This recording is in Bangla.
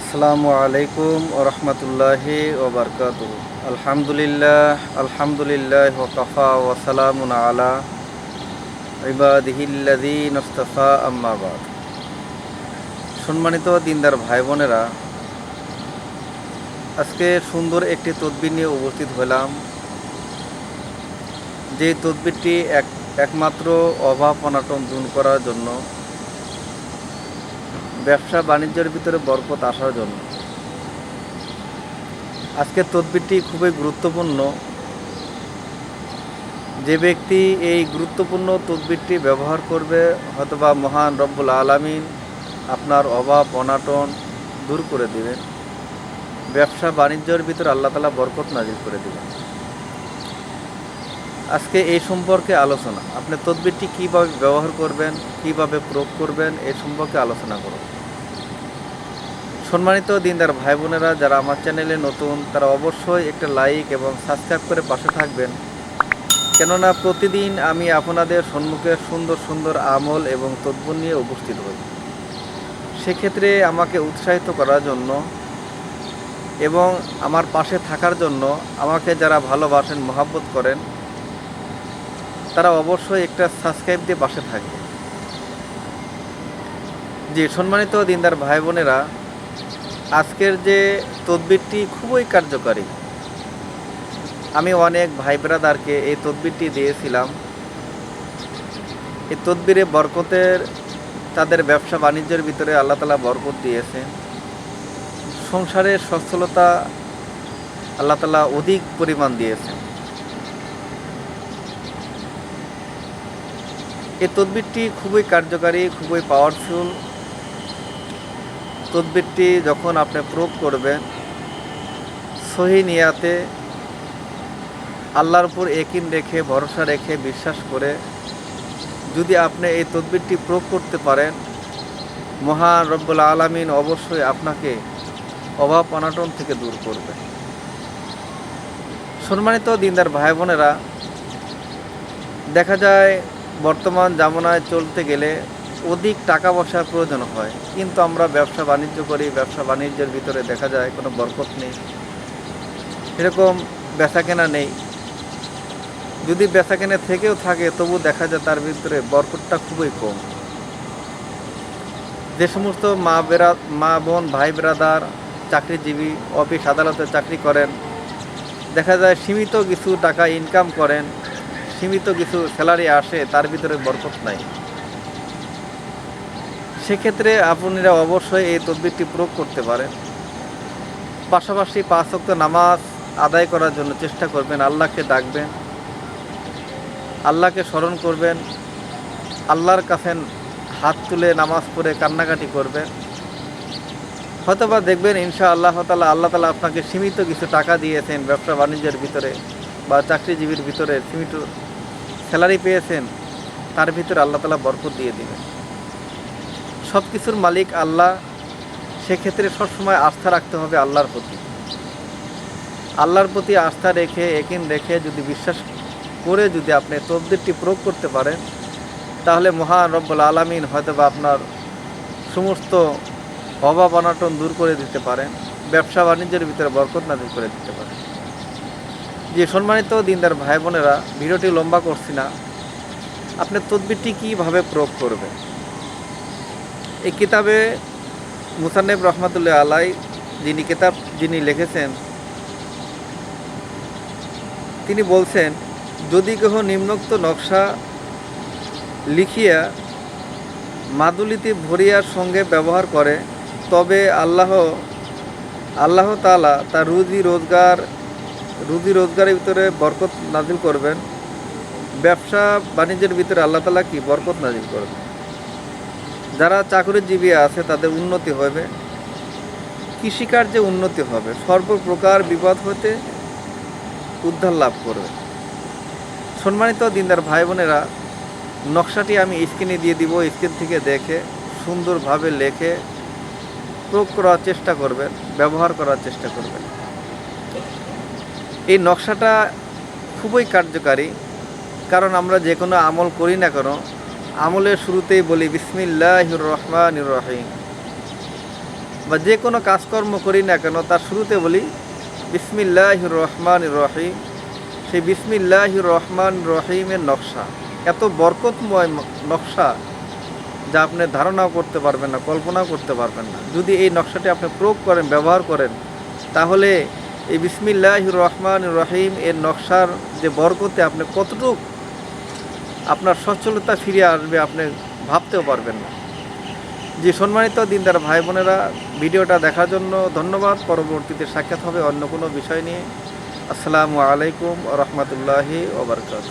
আসসালামু আলাইকুম ওরহমতুল্লাহি ওবরকাত আলহামদুলিল্লাহ আলহামদুলিল্লাহ ওকফা ওসালামুন আলা ইবাদিহিল্লাদি নস্তফা আম্মাবাদ সম্মানিত দিনদার ভাই বোনেরা আজকে সুন্দর একটি তদবির নিয়ে উপস্থিত হলাম। যে তদবিরটি এক, একমাত্র অভাব অনাটন দূর করার জন্য ব্যবসা বাণিজ্যের ভিতরে বরকত আসার জন্য। আজকে তদবিরটি খুবই গুরুত্বপূর্ণ। যে ব্যক্তি এই গুরুত্বপূর্ণ তদবিরটি ব্যবহার করবে, হয়তোবা মহান রব্বুল আলামিন আপনার অভাব, অনাটন দূর করে দিবেন। ব্যবসা বাণিজ্যের ভিতরে আল্লাহ তালা বরকত নাজিল করে দিবেন। আজকে এই সম্পর্কে আলোচনা। আপনি তদবিরটি কীভাবে ব্যবহার করবেন, কীভাবে প্রয়োগ করবেন এই সম্পর্কে আলোচনা করব। সম্মানিত দিনদার ভাই বোনেরা যারা আমার চ্যানেলে নতুন, তারা অবশ্যই একটা লাইক এবং সাবস্ক্রাইব করে পাশে থাকবেন। কেননা প্রতিদিন আমি আপনাদের সম্মুখে সুন্দর সুন্দর আমল এবং তদ্বর নিয়ে উপস্থিত হই। সেক্ষেত্রে আমাকে উৎসাহিত করার জন্য এবং আমার পাশে থাকার জন্য আমাকে যারা ভালোবাসেন, মহাব্বত করেন, তারা অবশ্যই একটা সাবস্ক্রাইব দিয়ে পাশে থাকবে। জি, সম্মানিত দিনদার ভাই বোনেরা আজকের যে তদবিরটি খুবই কার্যকারী। আমি অনেক ভাই ব্রাদারকে এই তদবিরটি দিয়েছিলাম। এই তদবিরে বরকতের, তাদের ব্যবসা বাণিজ্যের ভিতরে আল্লাহ তালা বরকত দিয়েছে সংসারের সচ্ছলতা আল্লাহ তালা অধিক পরিমাণ দিয়েছে এই তদবিরটি খুবই কার্যকারী, খুবই পাওয়ারফুল তদবিরটি যখন আপনি প্রয়োগ করবেন, সহি নিয়াতে আল্লাহর উপর একিন রেখে, ভরসা রেখে বিশ্বাস করে যদি আপনি এই তদবিরটি প্রয়োগ করতে পারেন, মহান রব্বুল আলমিন অবশ্যই আপনাকে অভাব অনাটন থেকে দূর করবে। সম্মানিত দিনদার ভাই বোনেরা দেখা যায় বর্তমান জামানায় চলতে গেলে অধিক টাকা পয়সার প্রয়োজন হয়, কিন্তু আমরা ব্যবসা বাণিজ্য করি, ব্যবসা বাণিজ্যের ভিতরে দেখা যায় কোনো বরকত নেই। এরকম বেচা কেনা নেই। যদি বেচা কেনা থেকেও থাকে, তবু দেখা যায় তার ভিতরে বরকতটা খুবই কম। যে সমস্ত মা বেরা মা বোন, ভাই বেরাদার, চাকরিজীবী, অফিস আদালতে চাকরি করেন, দেখা যায় সীমিত কিছু টাকা ইনকাম করেন, সীমিত কিছু স্যালারি আসে, তার ভিতরে বরকত নাই। সেক্ষেত্রে আপনারা অবশ্যই এই তদবিরটি প্রয়োগ করতে পারেন। পাশাপাশি পাঁচ অক্ত নামাজ আদায় করার জন্য চেষ্টা করবেন, আল্লাহকে ডাকবেন, আল্লাহকে স্মরণ করবেন, আল্লাহর কাছে হাত তুলে নামাজ পড়ে কান্নাকাটি করবেন। হয়তোবা দেখবেন ইনশা আল্লাহ তালা আল্লাহ তালা আপনাকে সীমিত কিছু টাকা দিয়েছেন ব্যবসা বাণিজ্যের ভিতরে বা চাকরিজীবীর ভিতরে সীমিত স্যালারি পেয়েছেন, তার ভিতরে আল্লাহ তালা বরকত দিয়ে দিবেন। সব কিছুর মালিক আল্লাহ, সেক্ষেত্রে সবসময় আস্থা রাখতে হবে আল্লাহর প্রতি। আল্লাহর প্রতি আস্থা রেখে, একিন রেখে যদি বিশ্বাস করে যদি আপনি তবদিরটি প্রয়োগ করতে পারেন, তাহলে মহান রব্বুল আলমিন হয়তো বা আপনার সমস্ত অভাব অনাটন দূর করে দিতে পারেন, ব্যবসা বাণিজ্যের ভিতরে বরকত নাজিল করে দিতে পারেন। যে সম্মানিত দিনদার ভাই বোনেরা ভিডিওটি লম্বা করছি না, আপনি তদবিরটি কীভাবে প্রয়োগ করবেন? এই কিতাবে মুসান্নেব রহমতুল্লাহ আলাই যিনি কিতাব যিনি লিখেছেন, তিনি বলছেন, যদি কেহ নিম্নোক্ত নকশা লিখিয়া মাদুলিতে ভরিয়ার সঙ্গে ব্যবহার করে, তবে আল্লাহ আল্লাহ তালা তার রুজি রোজগার, রুজি রোজগারের ভিতরে বরকত নাজিল করবেন। ব্যবসা বাণিজ্যের ভিতরে আল্লাহ তালা কি বরকত নাজিল করবেন? যারা চাকরিজীবী আছে, তাদের উন্নতি হবে। কৃষিকার্যে উন্নতি হবে। সর্বপ্রকার বিপদ হতে উদ্ধার লাভ করবে। সম্মানিত দিনদার ভাই বোনেরা নকশাটি আমি স্ক্রিনে দিয়ে দিব। স্ক্রিন থেকে দেখে, সুন্দরভাবে লেখে, প্রয়োগ করার চেষ্টা করবেন, ব্যবহার করার চেষ্টা করবেন। এই নকশাটা খুবই কার্যকারী। কারণ আমরা যে কোনো আমল করি না কেন আমলের শুরুতেই বলি বিসমিল্লাহ রহমান রহিম। বা যে কোনো কাজকর্ম করি না কেন, তার শুরুতে বলি বিসমিল্লাহ রহমান রহিম। সেই বিসমিল্লাহ রহমান রহিমের নকশা, এত বরকতময় নকশা যা আপনি ধারণাও করতে পারবেন না, কল্পনাও করতে পারবেন না। যদি এই নকশাটি আপনি প্রয়োগ করেন, ব্যবহার করেন, তাহলে এই বিসমিল্লাহ রহমান রহিম এর নকশার যে বরকতে আপনি কতটুক আপনার সচ্ছলতা ফিরে আসবে আপনি ভাবতেও পারবেন না। যে সম্মানিত দিনদার ভাই বোনেরা, ভিডিওটা দেখার জন্য ধন্যবাদ। পরবর্তীতে সাক্ষাৎ হবে অন্য কোনো বিষয় নিয়ে। আসসালামু আলাইকুম রহমতুল্লাহি ওবরকাত